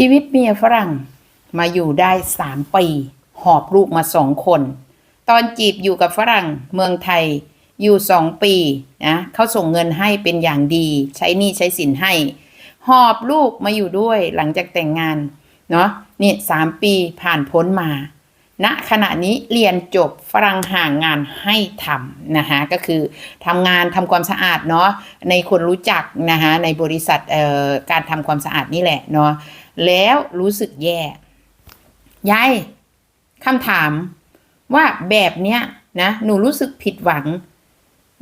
ชีวิตเมียฝรั่งมาอยู่ได้สามปี หอบลูกมาสองคน ตอนจีบอยู่กับฝรั่งเมืองไทยอยู่สองปีนะเขาส่งเงินให้เป็นอย่างดี ใช้หนี้ใช้สินให้ หอบลูกมาอยู่ด้วยหลังจากแต่งงานเนาะนี่สามปีผ่านพ้นมา ณขณะนี้เรียนจบฝรั่งห่างงานให้ทำนะคะก็คือทำงานทำความสะอาดเนาะในคนรู้จักนะคะในบริษัทการทำความสะอาดนี่แหละเนาะแล้วรู้สึกแย่ยายคำถามว่าแบบเนี้ยนะหนูรู้สึกผิดหวัง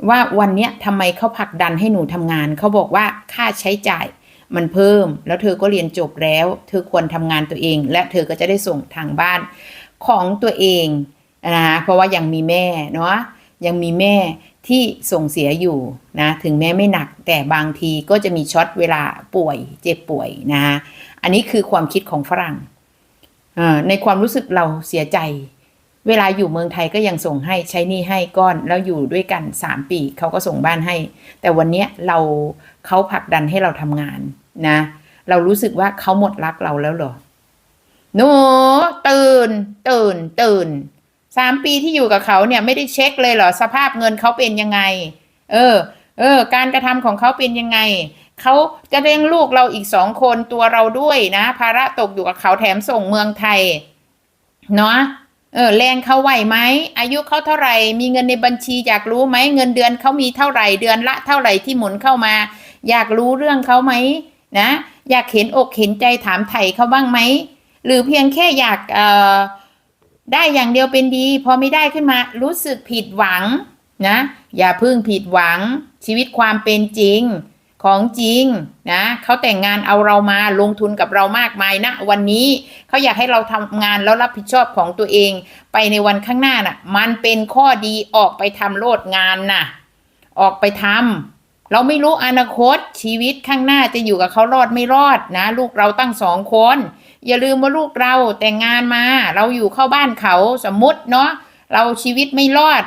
ว่าวันเนี้ยทำไมเขาผลักดันให้หนูทำงานเขาบอกว่าค่าใช้จ่ายมันเพิ่ม แล้วเธอก็เรียนจบแล้ว เธอควรทำงานตัวเอง และเธอก็จะได้ส่งทางบ้าน ของตัวเองนะคะเพราะว่ายังมีแม่เนาะยังมีแม่ที่ส่งเสียอยู่นะถึงแม้ไม่หนักแต่บางทีก็จะมีช็อตเวลาป่วยเจ็บป่วยนะคะอันนี้คือความคิดของฝรั่งในความรู้สึกเราเสียใจ เวลาอยู่เมืองไทยก็ยังส่งให้ใช้นี้ให้ก้อนแล้วอยู่ด้วยกันสามปีเขาก็ส่งบ้านให้ แต่วันนี้เราเขาผลักดันให้เราทำงานนะ เรารู้สึกว่าเขาหมดรักเราแล้วเหรอ หนูตื่น ตื่น ตื่นสามปีที่อยู่กับเขาเนี่ยไม่ได้เช็คเลยเหรอสภาพเงินเขาเป็นยังไง เออ เออ การกระทำของเขาเป็นยังไงเขาจะเลี้ยงลูกเราอีกสองคนตัวเราด้วยนะ ภาระตกอยู่กับเขาแถมส่งเมืองไทย เนาะเออแรงเขาไหวไหมอายุเขาเท่าไหร่ มีเงินในบัญชีอยากรู้ไหมเงินเดือนเขามีเท่าไหร่เดือนละเท่าไหร่ที่หมุนเข้ามา อยากรู้เรื่องเขาไหมนะ อยากเห็นอกเห็นใจถามไถ่เขาบ้างไหม หรือเพียงแค่อยากได้อย่างเดียวเป็นดี พอไม่ได้ขึ้นมารู้สึกผิดหวังนะอย่าพึ่งผิดหวังชีวิตความเป็นจริงของจริงนะเขาแต่งงานเอาเรามาลงทุนกับเรามากมายนะ วันนี้เขาอยากให้เราทำงานแล้วรับผิดชอบของตัวเอง ไปในวันข้างหน้าน่ะ มันเป็นข้อดีออกไปทำโลดงานน่ะ ออกไปทำเราไม่รู้อนาคตชีวิตข้างหน้าจะอยู่กับเขารอดไม่รอดนะ ลูกเราตั้งสองคน อย่าลืมว่าลูกเราแต่งงานมา เราอยู่เข้าบ้านเขาสมมติเนาะเราชีวิตไม่รอด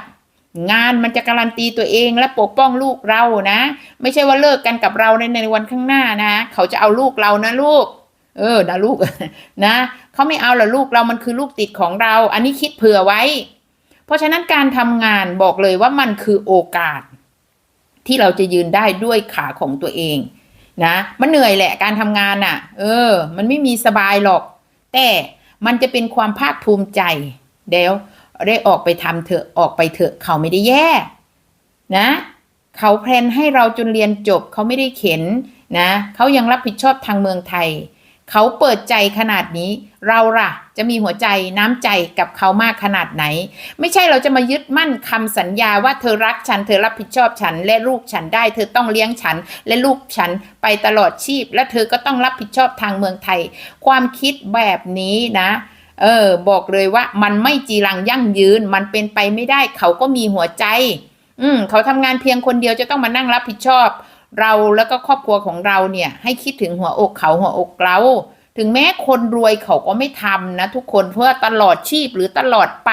งานมันจะการันตีตัวเองและปกป้องลูกเรานะ ไม่ใช่ว่าเลิกกันกับเราในในวันข้างหน้านะ เขาจะเอาลูกเรานะลูก เออนะลูกนะเขาไม่เอาหรอลูกเรามันคือลูกติดของเรา อันนี้คิดเผื่อไว้ เพราะฉะนั้นการทำงานบอกเลยว่ามันคือโอกาส ที่เราจะยืนได้ด้วยขาของตัวเอง นะมันเหนื่อยแหละการทำงานน่ะ เออ มันไม่มีสบายหรอก แต่มันจะเป็นความภาคภูมิใจ เดี๋ยวได้ออกไปทำเถอะออกไปเถอะเขาไม่ได้แย่ นะ เขาแพลนให้เราจนเรียนจบเขาไม่ได้เข็นนะ เขายังรับผิดชอบทางเมืองไทย เขาเปิดใจขนาดนี้ เราล่ะ จะมีหัวใจน้ำใจกับเขามากขนาดไหน ไม่ใช่เราจะมายึดมั่นคำสัญญาว่าเธอรักฉัน เธอรับผิดชอบฉัน และลูกฉันได้ เธอต้องเลี้ยงฉัน และลูกฉันไปตลอดชีพ และเธอก็ต้องรับผิดชอบทางเมืองไทย ความคิดแบบนี้นะเออบอกเลยว่ามันไม่จีรังยั่งยืน มันเป็นไปไม่ได้ เขาก็มีหัวใจ อืมเขาทำงานเพียงคนเดียวจะต้องมานั่งรับผิดชอบ เราแล้วก็ครอบครัวของเราเนี่ยให้คิดถึงหัวอกเขาหัวอกเราถึงแม้คนรวยเขาก็ไม่ทำนะทุกคนเพื่อตลอดชีพหรือตลอดไป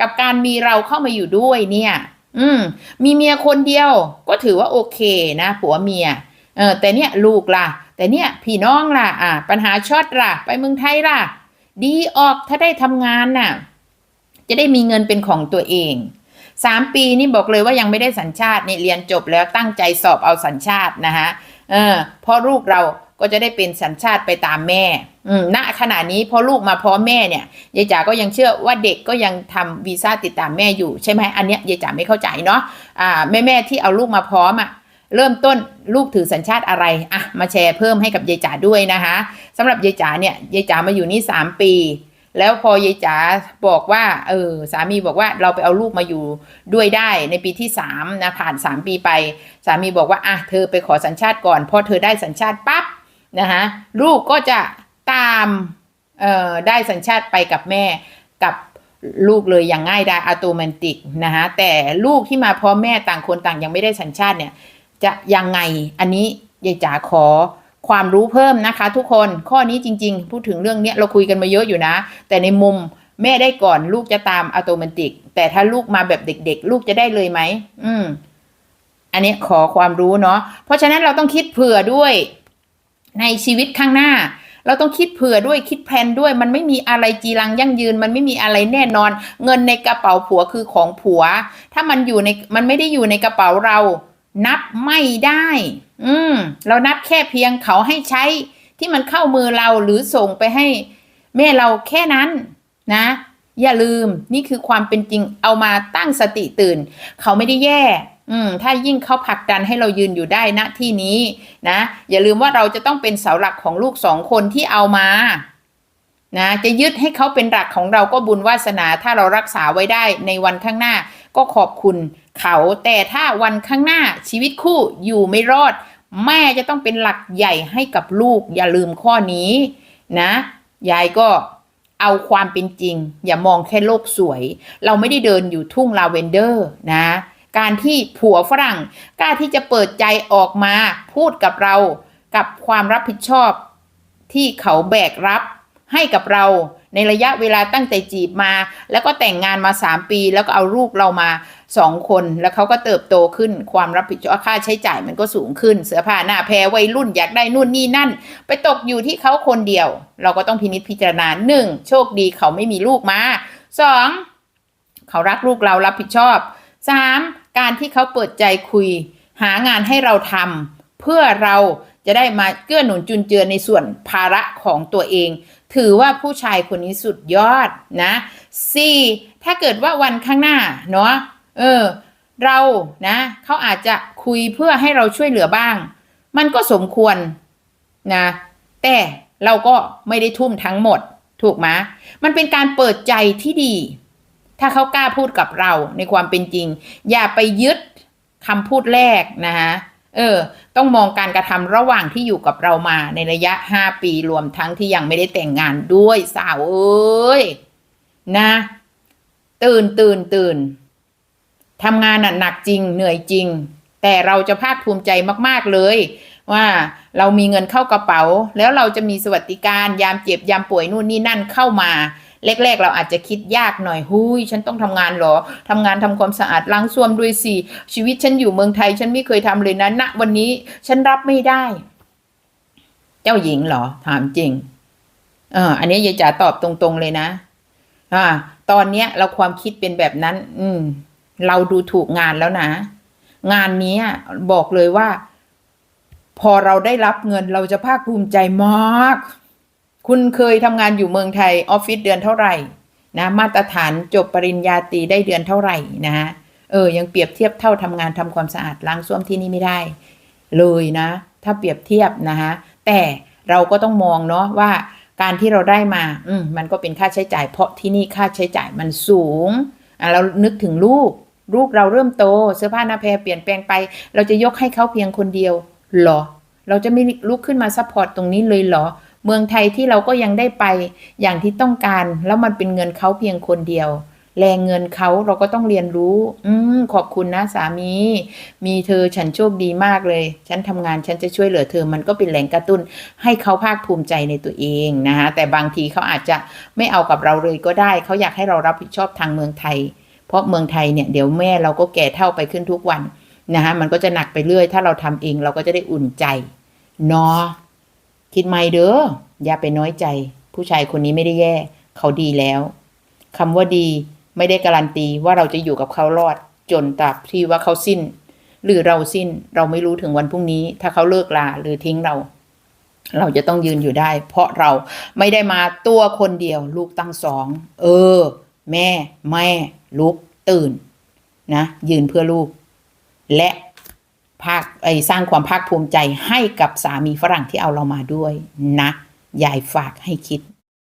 กับการมีเราเข้ามาอยู่ด้วยเนี่ย อืม มีเมียคนเดียวก็ถือว่าโอเคนะผัวเมีย เออ แต่เนี่ยลูกล่ะ แต่เนี่ยพี่น้องล่ะ อ่า ปัญหาช็อตล่ะ ไปเมืองไทยล่ะ ดีออกถ้าได้ทำงานน่ะ จะได้มีเงินเป็นของตัวเอง สามปีนี่บอกเลยว่ายังไม่ได้สัญชาตินี่เรียนจบแล้วตั้งใจสอบเอาสัญชาตินะคะเออเพราะลูกเราก็จะได้เป็นสัญชาติไปตามแม่ อืมณขณะนี้พอลูกมาพร้อมแม่เนี่ยยายจ๋าก็ยังเชื่อว่าเด็กก็ยังทำวีซ่าติดตามแม่อยู่ใช่ไหมอันเนี้ยยายจ๋าไม่เข้าใจเนาะอ่าแม่แม่ที่เอาลูกมาพร้อมอะเริ่มต้นลูกถือสัญชาติอะไรอะมาแชร์เพิ่มให้กับยายจ๋าด้วยนะคะสำหรับยายจ๋าเนี่ยยายจ๋ามาอยู่นี่สามปี แล้วพอยายจ๋าบอกว่า เออ สามีบอกว่าเราไปเอาลูกมาอยู่ด้วยได้ในปีที่สามนะผ่านสามปีไป สามีบอกว่าอะเธอไปขอสัญชาติก่อนพอเธอได้สัญชาติปั๊บนะคะลูกก็จะตามเอ่อได้สัญชาติไปกับแม่กับลูกเลยอย่างง่ายดายอัตโนมัติกนะคะแต่ลูกที่มาพร้อมแม่ต่างคนต่างยังไม่ได้สัญชาติเนี่ยจะยังไงอันนี้ยายจ๋าขอ ความรู้เพิ่มนะคะ ทุกคนข้อนี้จริง ๆ พูดถึงเรื่องเนี้ยเราคุยกันมาเยอะอยู่นะ แต่ในมุมแม่ได้ก่อนลูกจะตามอัตโนมัติแต่ถ้าลูกมาแบบเด็ก ๆ ลูกจะได้เลยไหมอืม อันนี้ขอความรู้เนาะเพราะฉะนั้นเราต้องคิดเผื่อด้วย ในชีวิตข้างหน้า เราต้องคิดเผื่อด้วยคิดแพลนด้วย มันไม่มีอะไรจีรังยั่งยืน มันไม่มีอะไรแน่นอน เงินในกระเป๋าผัวคือของผัว ถ้ามันอยู่ในมันไม่ได้อยู่ในกระเป๋าเรา นับไม่ได้ อืม เรานับแค่เพียงเขาให้ใช้ที่มันเข้ามือเราหรือส่งไปให้แม่เราแค่นั้นนะ อย่าลืมนี่คือความเป็นจริงเอามาตั้งสติตื่น เขาไม่ได้แย่ อืม ถ้ายิ่งเขาผลักดันให้เรายืนอยู่ได้ณที่นี้นะ อย่าลืมว่าเราจะต้องเป็นเสาหลักของลูกสองคนที่เอามานะจะยึดให้เขาเป็นหลักของเราก็บุญวาสนาถ้าเรารักษาไว้ได้ในวันข้างหน้า ก็ขอบคุณเขาแต่ถ้าวันข้างหน้าชีวิตคู่อยู่ไม่รอด แม่จะต้องเป็นหลักใหญ่ให้กับลูก อย่าลืมข้อนี้นะยายก็เอาความเป็นจริง อย่ามองแค่โลกสวย เราไม่ได้เดินอยู่ทุ่งลาเวนเดอร์นะการที่ผัวฝรั่งกล้าที่จะเปิดใจออกมาพูดกับเรากับความรับผิดชอบที่เขาแบกรับให้กับเราในระยะเวลาตั้งแต่จีบมา แล้วก็แต่งงานมา 3 ปี แล้วก็เอาลูกเรามา 2 คน แล้วเขาก็เติบโตขึ้นความรับผิดชอบค่าใช้จ่ายมันก็สูงขึ้น เสื้อผ้าหน้าแพรวัยรุ่นอยากได้นู่นนี่นั่น ไปตกอยู่ที่เขาคนเดียว เราก็ต้องพินิจพิจารณาหนึ่งโชคดีเขาไม่มีลูกมาสองเขารักลูกเรารับผิดชอบสามการที่เขาเปิดใจคุย หางานให้เราทำเพื่อเราจะได้มาเกื้อหนุนจุนเจือในส่วนภาระของตัวเอง ถือว่าผู้ชายคนนี้สุดยอดนะสี่ถ้าเกิดว่าวันข้างหน้าเนาะเออ เรานะเขาอาจจะคุยเพื่อให้เราช่วยเหลือบ้าง มันก็สมควรนะแต่เราก็ไม่ได้ทุ่มทั้งหมดถูกไหมมันเป็นการเปิดใจที่ดี ถ้าเขากล้าพูดกับเราในความเป็นจริง อย่าไปยึดคำพูดแรกนะคะ เออ ต้องมองการกระทำระหว่างที่อยู่กับเรามาในระยะ 5 ปีรวมทั้งที่ยังไม่ได้แต่งงานด้วยสาวเอ้ยนะ ตื่นตื่นตื่นทำงานน่ะหนักจริงเหนื่อยจริง แต่เราจะภาคภูมิใจมาก ๆเลย ว่าเรามีเงินเข้ากระเป๋า แล้วเราจะมีสวัสดิการยามเจ็บยามป่วยนู่นนี่นั่นเข้ามา แรกๆ เราอาจจะคิดยากหน่อยหุยฉันต้องทำงานเหรอทำงานทำความสะอาดล้างส้วมด้วยสิชีวิตฉันอยู่เมืองไทย ฉันไม่เคยทำเลยนะณวันนี้ฉันรับไม่ได้ เจ้าหญิงเหรอ ถามจริงเอออันนี้ยายจ๋าตอบตรงๆเลยนะอ่าตอนเนี้ยเราความคิดเป็นแบบนั้น อืม เราดูถูกงานแล้วนะ งานนี้บอกเลยว่า พอเราได้รับเงินเราจะภาคภูมิใจมาก คุณเคยทำงานอยู่เมืองไทยออฟฟิศเดือนเท่าไหร่นะมาตรฐานจบปริญญาตรีได้เดือนเท่าไหร่นะฮะเออยังเปรียบเทียบเท่าทำงานทำความสะอาดล้างส้วมที่นี่ไม่ได้ เลยนะ ถ้าเปรียบเทียบนะฮะแต่เราก็ต้องมองเนาะว่าการที่เราได้มาอืมมันก็เป็นค่าใช้จ่าย เพราะที่นี่ค่าใช้จ่ายมันสูงอะเรานึกถึงลูกลูกเราเริ่มโตเสื้อผ้าหน้าแพรเปลี่ยนแปลงไป เราจะยกให้เขาเพียงคนเดียวหรอ เราจะไม่ลุกขึ้นมาซัพพอร์ตตรงนี้เลยเหรอ เมืองไทยที่เราก็ยังได้ไปอย่างที่ต้องการ แล้วมันเป็นเงินเขาเพียงคนเดียว แรงเงินเขาเราก็ต้องเรียนรู้ อืมขอบคุณนะสามี มีเธอฉันโชคดีมากเลย ฉันทำงานฉันจะช่วยเหลือเธอ มันก็เป็นแรงกระตุ้น ให้เขาภาคภูมิใจในตัวเองนะคะแต่บางทีเขาอาจจะไม่เอากับเราเลยก็ได้ เขาอยากให้เรารับผิดชอบทางเมืองไทย เพราะเมืองไทยเนี่ยเดี๋ยวแม่เราก็แก่เท่าไปขึ้นทุกวันนะคะมันก็จะหนักไปเรื่อย ถ้าเราทำเองเราก็จะได้อุ่นใจเนาะ คิดไม่เด้ออย่าไปน้อยใจ ผู้ชายคนนี้ไม่ได้แย่ เขาดีแล้วคำว่าดีไม่ได้การันตีว่าเราจะอยู่กับเขารอด จนตราบที่ว่าเขาสิ้น หรือเราสิ้นเราไม่รู้ถึงวันพรุ่งนี้ ถ้าเขาเลิกลาหรือทิ้งเรา เราจะต้องยืนอยู่ได้ เพราะเราไม่ได้มาตัวคนเดียว ลูกตั้งสอง เออ แม่ แม่ ลุกตื่น นะ ยืนเพื่อลูก และ ภาคไอสร้างความภาคภูมิใจให้กับสามีฝรั่งที่เอาเรามาด้วยนะยายฝากให้คิด